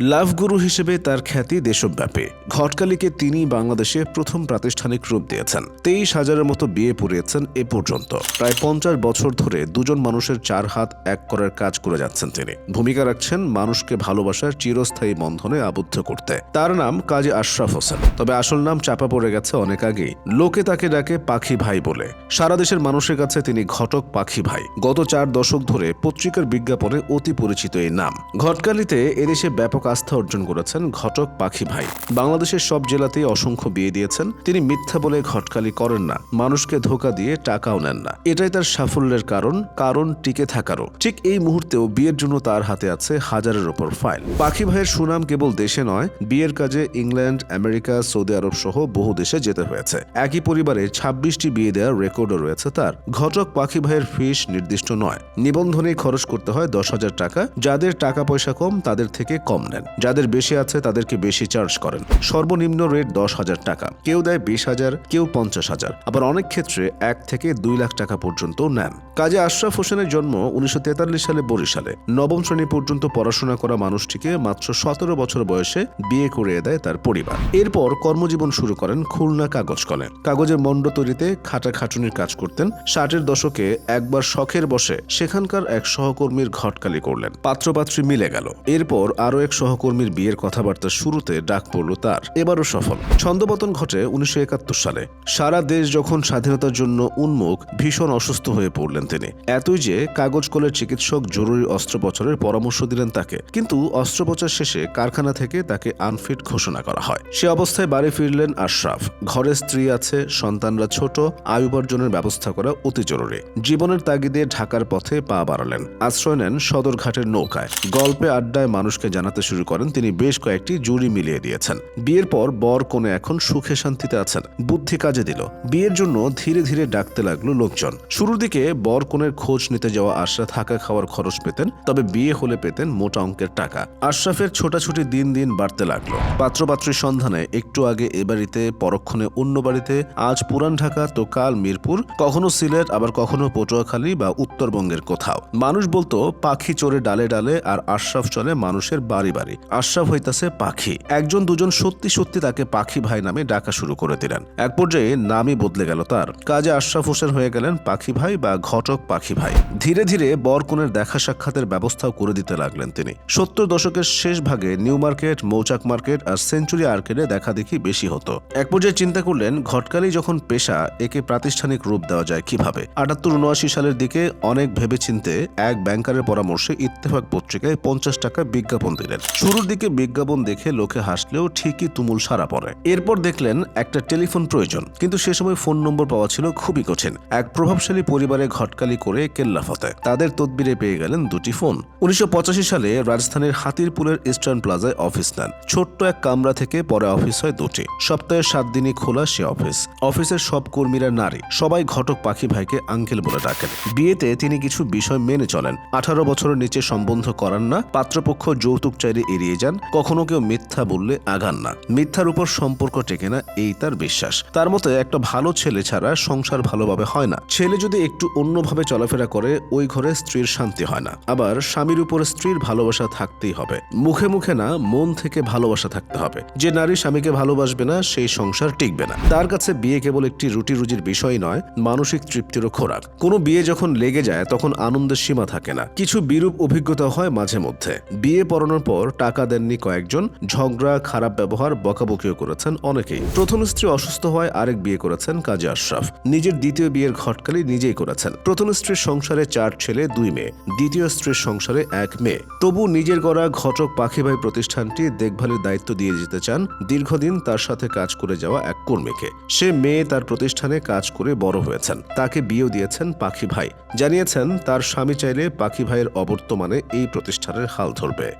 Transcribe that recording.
লাভ গুরু হিসেবে তার খ্যাতি দেশব্যাপী। ঘটকালিকে তিনি বাংলাদেশে প্রথম প্রাতিষ্ঠানিক রূপ দিয়েছেন। তেইশ হাজারের মতো বিয়ে পড়িয়েছেন এ পর্যন্ত। প্রায় পঞ্চাশ বছর ধরে দুজন মানুষের চার হাত এক করার কাজ করে যাচ্ছেন তিনি। ভূমিকা রাখছেন মানুষকে ভালোবাসার চিরস্থায়ী বন্ধনে আবদ্ধ করতে। তার নাম কাজী আশরাফ হোসেন। তবে আসল নাম চাপা পড়ে গেছে অনেক আগেই। লোকে তাকে ডাকে পাখি ভাই বলে। সারা দেশের মানুষের কাছে তিনি ঘটক পাখি ভাই। গত চার দশক ধরে পত্রিকার বিজ্ঞাপনে অতি পরিচিত এই নাম। ঘটকালিতে এদেশে ব্যাপক আস্থা অর্জন করেছেন ঘটক পাখি ভাই। বাংলাদেশের সব জেলাতেই অসংখ্য বিয়ে দিয়েছেন। তিনি মিথ্যা বলে ঘটকালি করেন না। মানুষকে ধোকা দিয়ে টাকাও নেন না। এটাই তার সাফল্যের কারণ কারণ টিকে থাকারও। ঠিক এই মুহূর্তেও বিয়ের জন্য তার হাতে আছে হাজারের ওপর ফাইল। পাখি ভাইয়ের সুনাম কেবল দেশে নয়, বিয়ের কাজে ইংল্যান্ড, আমেরিকা, সৌদি আরব সহ বহু দেশে যেতে হয়েছে। একই পরিবারে ছাব্বিশটি বিয়ে দেওয়ার রেকর্ডও রয়েছে তার। ঘটক পাখি ভাইয়ের ফিস নির্দিষ্ট নয়। নিবন্ধনে খরচ করতে হয় দশ হাজার টাকা। যাদের টাকা পয়সা কম, তাদের থেকে কম নেন। যাদের বেশি আছে তাদেরকে বেশি চার্জ করেন। সর্বনিম্ন রেট দশ হাজার টাকা। কেউ দেয় বিশ হাজার, কেউ পঞ্চাশ হাজার। আবার অনেক ক্ষেত্রে এক থেকে দুই লাখ টাকা পর্যন্ত নেন। কাজে আশরাফ হোসেনের জন্ম উনিশশো সালে বরিশালে। নবম শ্রেণি পর্যন্ত পড়াশোনা করা মানুষটিকে মাত্র সতেরো বছর বয়সে বিয়ে করিয়ে দেয় তার পরিবার। এরপর কর্মজীবন শুরু করেন খুলনা কাগজ কলে। কাগজের মণ্ড তৈরিতে খাটাখাটুনির কাজ করতেন। ষাটের দশকে একবার শখের বসে সেখানকার এক সহকর্মীর ঘটকালি করলেন। পাত্রপাত্রী মিলে গেল। এরপর আরও এক সহকর্মীর বিয়ের কথাবার্তা শুরুতে ডাক পড়ল তার। এবারও সফল। ছন্দপতন ঘটে উনিশশো একাত্তর সালে। সারা দেশ যখন স্বাধীনতার জন্য উন্মুখ, ভীষণ অসুস্থ হয়ে পড়লেন তিনি। এতই যে কাগজ কলের চিকিৎসক জরুরি অস্ত্রোপচারের পরামর্শ দিলেন তাকে। কিন্তু অস্ত্রোপচার শেষে কারখানা থেকে তাকে আনফিট ঘোষণা করা হয়। সে অবস্থায় বাড়ি ফিরলেন আশরাফ। ঘরে স্ত্রী আছে, সন্তানরা ছোট, আয় উপার্জনের ব্যবস্থা করা অতি জরুরি। জীবনের তাগিদে ঢাকার পথে পা বাড়ালেন। আশ্রয় নেন সদরঘাটের নৌকায়। গল্পে, আড্ডায় মানুষকে জানাতে শুরু করেন তিনি বেশ কয়েকটি জুড়ি মিলিয়ে দিয়েছেন। বিয়ের পর বর কোণে এখন সুখে শান্তিতে আছেন। বুদ্ধি কাজে দিল। বিয়ের জন্য ধীরে ধীরে ডাকতে লাগল লোকজন। শুরুর দিকে বর কোণের খোঁজ নিতে যাওয়া আশরা থাকা খাওয়ার খরচ পেতেন, তবে বিয়ে হলে পেতেন মোটা অঙ্কের টাকা। আশরাফের ছোটাছুটি দিন দিন বাড়তে লাগল। পাত্রপাত্রীর সন্ধানে একটু আগে এ বাড়িতে, পরক্ষণে অন্য বাড়িতে, আজ পুরান ঢাকা, তো কাল মিরপুর, কখনো সিলেট, আবার কখনো পটুয়াখালী বা উত্তরবঙ্গের কোথাও। মানুষ বলতো, পাখি চড়ে ডালে ডালে আর আশরাফ চলে মানুষের বাড়ি বাড়ি। আশরাফ হইতাছে পাখি। একজন দুজন সত্যি সত্যি তাকে পাখি ভাই নামে ডাকা শুরু করে দিলেন। এক পর্যায়ে নামই বদলে গেল তার। কাজে আশরাফ হোসেন হয়ে গেলেন পাখি ভাই বা ঘটক পাখি ভাই। ধীরে ধীরে বরকনের দেখা সাক্ষাতের ব্যবস্থাও করে দিতে লাগলেন তিনি। সত্তর দশকের শেষ ভাগে নিউ মার্কেট, মৌচাক মার্কেট আর সেঞ্চুরি আর্কেডে দেখা দেখি বেশি হতো। এক পর্যায়ে চিন্তা করলেন, ঘটকালি যখন পেশা, একে প্রাতিষ্ঠানিক রূপ দেওয়া যায় কীভাবে? আটাত্তর উনআশি সালের দিকে অনেক ভেবেচিন্তে এক ব্যাংকারের পরামর্শে ইত্তেফাক পত্রিকায় পঞ্চাশ টাকা বিজ্ঞাপন দিলেন। শুরুর দিকে বিজ্ঞাপন দেখে লোকে হাসলেও ঠিকই তুমুল সারা পড়ে। এরপর দেখলেন একটা টেলিফোন প্রয়োজন, কিন্তু সে সময় ফোন নম্বর পাওয়া ছিল খুবই কঠিন। এক প্রভাবশালী পরিবারে ঘটকালি করে কেল্লাফতে। তাদের তদবিরে পেয়ে গেলেন দুটি ফোন। উনিশশো সালে রাজধানীর হাতিরপুলের ইস্টার্ন প্লাজায় অফিস নেন। ছোট্ট এক কামরা থেকে পরে অফিস হয় দুটি। সপ্তাহে সাত দিনই খোলা সে অফিস। অফিসের সব কর্মীরা নারী। সবাই ঘটক পাখি ভাইকে আঙ্কেল বলে ডাকেন। বিয়েতে তিনি কিছু বিষয় মেনে চলেন। আঠারো বছরের নিচে সম্বন্ধ করান না। পাত্রপক্ষ যৌতুক চাইলে এড়িয়ে যান, কখনো কেউ মিথ্যা বললে আগান না। মিথ্যার উপর সম্পর্ক টেকে না, এই তার বিশ্বাস। তার মতে, একটা ভালো ছেলে ছাড়া সংসার ভালোভাবে হয় না। ছেলে যদি একটু অন্যভাবে চলাফেরা করে, ওই ঘরে স্ত্রীর শান্তি হয় না। আবার স্বামীর উপর স্ত্রীর ভালোবাসা থাকতেই হবে। মুখে মুখে না, মন থেকে ভালোবাসা থাকতে হবে। যে নারী স্বামীকে ভালোবাসবে না, সেই সংসার টিকবে না। তার কাছে বিয়ে কেবল একটি রুটি রুজির বিষয় নয়, মানসিক তৃপ্তিরও খোরাক। কোনো বিয়ে যখন লেগে যায়, তখন আনন্দের সীমা থাকে না। কিছু বিরূপ অভিজ্ঞতা হয় মাঝে মধ্যে। বিয়ে পড়ানোর পর টাকা দেননি কয়েকজন। ঝগড়া, খারাপ ব্যবহার বকাবকিও করেছেন অনেকেই। প্রথম স্ত্রী অসুস্থ হয় আরেক বিয়ে করেছেন কাজী আশরাফ। নিজের দ্বিতীয় বিয়ের ঘটকালি নিজেই করেছেন। প্রথম স্ত্রীর সংসারে চার ছেলে, দুই মেয়ে। দ্বিতীয় স্ত্রীর সংসারে এক মেয়ে। তবু নিজের গড়া ঘটক পাখিভাই প্রতিষ্ঠানটি দেখভালের দায়িত্ব দিয়ে যেতে চান। দীর্ঘদিন তার সাথে কাজ করে যাওয়া এক কর্মীকে। সে মেয়ে তার প্রতিষ্ঠানে কাজ করে বড় হয়েছেন। তাকে বিয়েও দিয়েছেন পাখি ভাই জানিয়েছেন, তার স্বামী চাইলে পাখি ভাইয়ের অবর্তমানে এই প্রতিষ্ঠানের হাল ধরবে।